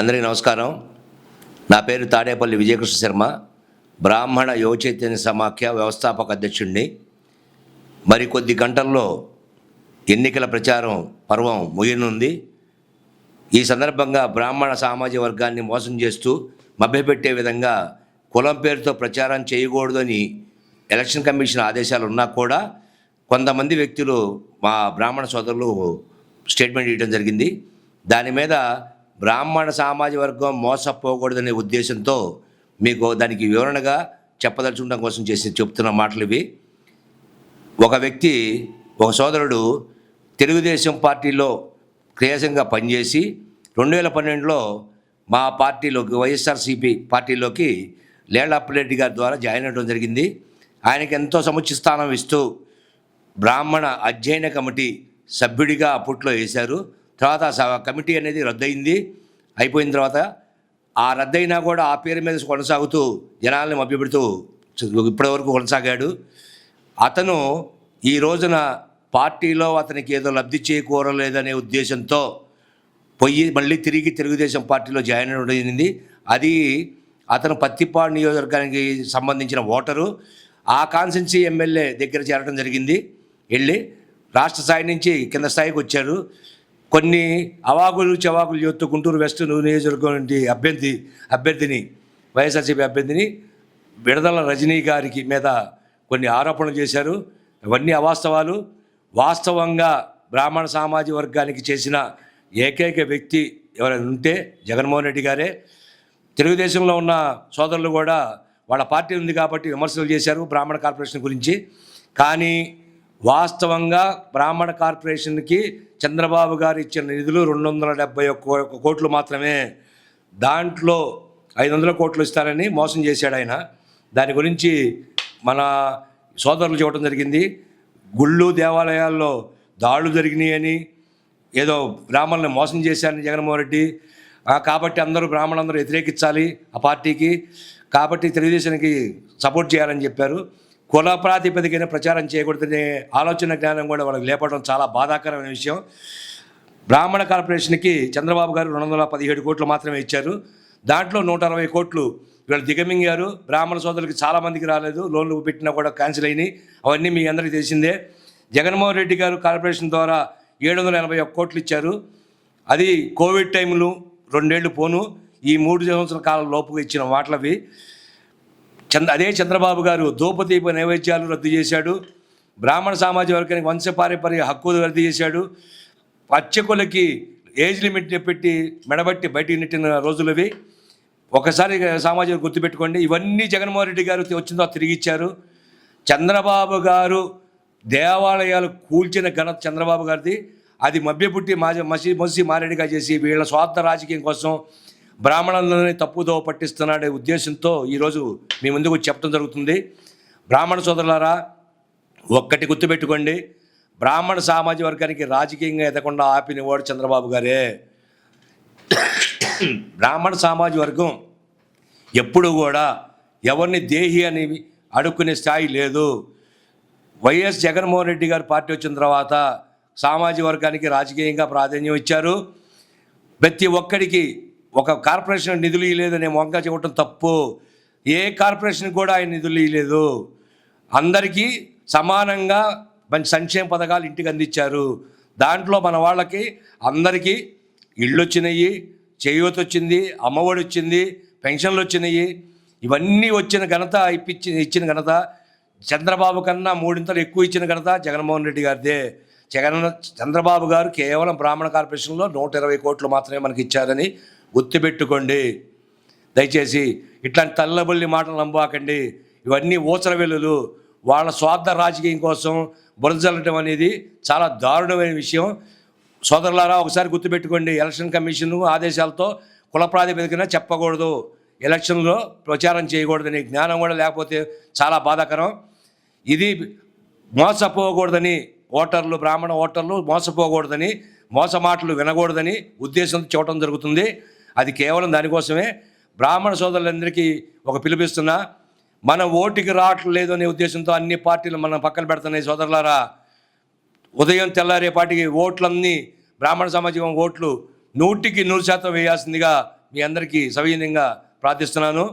అందరికీ నమస్కారం. నా పేరు తాడేపల్లి విజయకృష్ణ శర్మ. బ్రాహ్మణ యువ చైతన్య సమాఖ్య వ్యవస్థాపక అధ్యక్షుడిని మరి కొద్ది గంటల్లో ఎన్నికల ప్రచారం పర్వం ముగియనుంది. ఈ సందర్భంగా బ్రాహ్మణ సామాజిక వర్గాన్ని మోసం చేస్తూ మభ్యపెట్టే విధంగా కులం పేరుతో ప్రచారం చేయకూడదని ఎలక్షన్ కమిషన్ ఆదేశాలు ఉన్నా కూడా కొంతమంది వ్యక్తులు మా బ్రాహ్మణ సోదరులు స్టేట్మెంట్ ఇవ్వడం జరిగింది. దాని మీద బ్రాహ్మణ సామాజిక వర్గం మోసపోకూడదనే ఉద్దేశంతో మీకు దానికి వివరణగా చెప్పదలుచుకోవడం కోసం చేసి చెప్తున్న మాటలు ఇవి. ఒక వ్యక్తి ఒక సోదరుడు తెలుగుదేశం పార్టీలో క్రియాశంగా పనిచేసి రెండు వేల పన్నెండులో మా పార్టీలోకి వైఎస్ఆర్సీపీ పార్టీలోకి లేళ్ళప్పరెడ్డి గారి ద్వారా జాయిన్ అవ్వడం జరిగింది. ఆయనకి ఎంతో సముచిత స్థానం ఇస్తూ బ్రాహ్మణ అధ్యయన కమిటీ సభ్యుడిగా అప్పట్లో వేశారు. తర్వాత స- కమిటీ అనేది రద్దయింది. అయిపోయిన తర్వాత ఆ రద్దయినా కూడా ఆ పేరు మీద కొనసాగుతూ జనాల్ని మభ్యపెడుతూ ఇప్పటివరకు కొనసాగాడు. అతను ఈ రోజున పార్టీలో అతనికి ఏదో లబ్ధి చేకూరలేదనే ఉద్దేశంతో పోయి మళ్ళీ తిరిగి తెలుగుదేశం పార్టీలో జాయిన్ అవ్వడం జరిగింది. అది అతను పత్తిపాడు నియోజకవర్గానికి సంబంధించిన ఓటరు. ఆ కాన్సెన్సీ ఎమ్మెల్యే దగ్గర చేరడం జరిగింది. వెళ్ళి రాష్ట్ర స్థాయి నుంచి కింద స్థాయికి వచ్చారు. కొన్ని అవాకులు చవాకులు చెప్తూ గుంటూరు వెస్ట్ నియోజకవర్గం నుండి అభ్యర్థి అభ్యర్థిని వైఎస్ఆర్సీపీ అభ్యర్థిని విడదల రజనీ గారికి మీద కొన్ని ఆరోపణలు చేశారు. ఇవన్నీ అవాస్తవాలు. వాస్తవంగా బ్రాహ్మణ సామాజిక వర్గానికి చేసిన ఏకైక వ్యక్తి ఎవరైనా ఉంటే జగన్మోహన్ రెడ్డి గారే. తెలుగుదేశంలో ఉన్న సోదరులు కూడా వాళ్ళ పార్టీ ఉంది కాబట్టి విమర్శలు చేశారు బ్రాహ్మణ కార్పొరేషన్ గురించి. కానీ వాస్తవంగా బ్రాహ్మణ కార్పొరేషన్కి చంద్రబాబు గారు ఇచ్చిన నిధులు రెండు వందల డెబ్బై ఒక్క కోట్లు మాత్రమే. దాంట్లో ఐదు వందల కోట్లు ఇస్తారని మోసం చేశాడు ఆయన. దాని గురించి మన సోదరులు చూడటం జరిగింది. గుళ్ళు దేవాలయాల్లో దాడులు జరిగినాయని ఏదో బ్రాహ్మణులను మోసం చేశారని జగన్మోహన్ రెడ్డి. కాబట్టి అందరూ బ్రాహ్మణులందరూ వ్యతిరేకించాలి ఆ పార్టీకి. కాబట్టి తెలుగుదేశానికి సపోర్ట్ చేయాలని చెప్పారు. కుల ప్రాతిపదికన ప్రచారం చేయకూడదనే ఆలోచన జ్ఞానం కూడా వాళ్ళకి లేపడం చాలా బాధాకరమైన విషయం. బ్రాహ్మణ కార్పొరేషన్కి చంద్రబాబు గారు రెండు వందల పదిహేడు కోట్లు మాత్రమే ఇచ్చారు. దాంట్లో నూట అరవై కోట్లు వీళ్ళు దిగమింగారు. బ్రాహ్మణ సోదరులకి చాలామందికి రాలేదు. లోన్లు పెట్టినా కూడా క్యాన్సిల్ అయినాయి. అవన్నీ మీ అందరికీ తెలిసిందే. జగన్మోహన్ రెడ్డి గారు కార్పొరేషన్ ద్వారా ఏడు వందల ఎనభై ఒక్క కోట్లు ఇచ్చారు. అది కోవిడ్ టైంలో రెండేళ్ళు పోను. ఈ మూడు సంవత్సరాల కాలం లోపుగా ఇచ్చిన వాట్లవి చంద్ర అదే చంద్రబాబు గారు దూపదీప నైవేద్యాలు రద్దు చేశాడు. బ్రాహ్మణ సామాజిక వర్గానికి వంశపారంపర్య హక్కులు రద్దు చేశాడు. అర్చకులకి ఏజ్ లిమిట్ పెట్టి మెడబట్టి బయటికి నెట్టిన రోజులవి. ఒకసారి సామాజిక గుర్తుపెట్టుకోండి. ఇవన్నీ జగన్మోహన్ రెడ్డి గారు వచ్చిన తర్వాత తిరిగి ఇచ్చారు. చంద్రబాబు గారు దేవాలయాలు కూల్చిన ఘనత చంద్రబాబు గారిది. అది మభ్యపుట్టి మాజీ మసి మసి మారేడిగా చేసి వీళ్ళ స్వార్థ రాజకీయం కోసం బ్రాహ్మణులని తప్పుదో పట్టిస్తున్నాడే ఉద్దేశంతో ఈరోజు మీ ముందుకు చెప్పడం జరుగుతుంది. బ్రాహ్మణ సోదరులారా ఒక్కటి గుర్తుపెట్టుకోండి. బ్రాహ్మణ సామాజిక వర్గానికి రాజకీయంగా ఎదకుండా ఆపినవాడు చంద్రబాబు గారే. బ్రాహ్మణ సామాజిక వర్గం ఎప్పుడు కూడా ఎవరిని దేహి అని అడుక్కునే స్థాయి లేదు. వైఎస్ జగన్మోహన్ రెడ్డి గారు పార్టీ వచ్చిన తర్వాత సామాజిక వర్గానికి రాజకీయంగా ప్రాధాన్యం ఇచ్చారు. ప్రతి ఒక్కడికి ఒక కార్పొరేషన్ నిధులు ఇవ్వలేదనే వంక చెప్పడం తప్పు. ఏ కార్పొరేషన్ కూడా ఆయన నిధులు ఇవ్వలేదు అందరికీ సమానంగా మంచి సంక్షేమ పథకాలు ఇంటికి అందించారు. దాంట్లో మన వాళ్ళకి అందరికీ ఇళ్ళు వచ్చినాయి చేయూత వచ్చింది అమ్మఒడి వచ్చింది పెన్షన్లు వచ్చినాయి ఇవన్నీ వచ్చిన ఘనత ఇప్పించి ఇచ్చిన ఘనత చంద్రబాబు కన్నా మూడింతలు ఎక్కువ ఇచ్చిన ఘనత జగన్మోహన్ రెడ్డి గారిదే. జగన్ చంద్రబాబు గారు కేవలం బ్రాహ్మణ కార్పొరేషన్లో నూట ఇరవై కోట్లు మాత్రమే మనకి ఇచ్చారని గుర్తుపెట్టుకోండి. దయచేసి ఇట్లాంటి తల్లబల్లి మాటలు నమ్మకండి. ఇవన్నీ ఊచల వెల్లులు. వాళ్ళ స్వార్థ రాజకీయం కోసం బురదజల్లటం అనేది చాలా దారుణమైన విషయం. సోదరులారా ఒకసారి గుర్తుపెట్టుకోండి. ఎలక్షన్ కమిషన్ ఆదేశాలతో కుల ప్రాతిపదికన చెప్పకూడదు. ఎలక్షన్లో ప్రచారం చేయకూడదని జ్ఞానం కూడా లేకపోతే చాలా బాధాకరం. ఇది మోసపోకూడదని ఓటర్లు బ్రాహ్మణ ఓటర్లు మోసపోకూడదని మోస మాటలు వినకూడదని ఉద్దేశంతో చూడటం జరుగుతుంది. అది కేవలం దానికోసమే బ్రాహ్మణ సోదరులందరికీ ఒక పిలిపిస్తున్నా మన ఓటుకి రావట్లేదు అనే ఉద్దేశంతో అన్ని పార్టీలు మనం పక్కన పెడుతున్నాయి సోదరులారా. ఉదయం తెల్లారేపాటికి ఓట్లన్నీ బ్రాహ్మణ సమాజం ఓట్లు నూటికి నూరు శాతం వేయాల్సిందిగా మీ అందరికీ సవినీయంగా ప్రార్థిస్తున్నాను.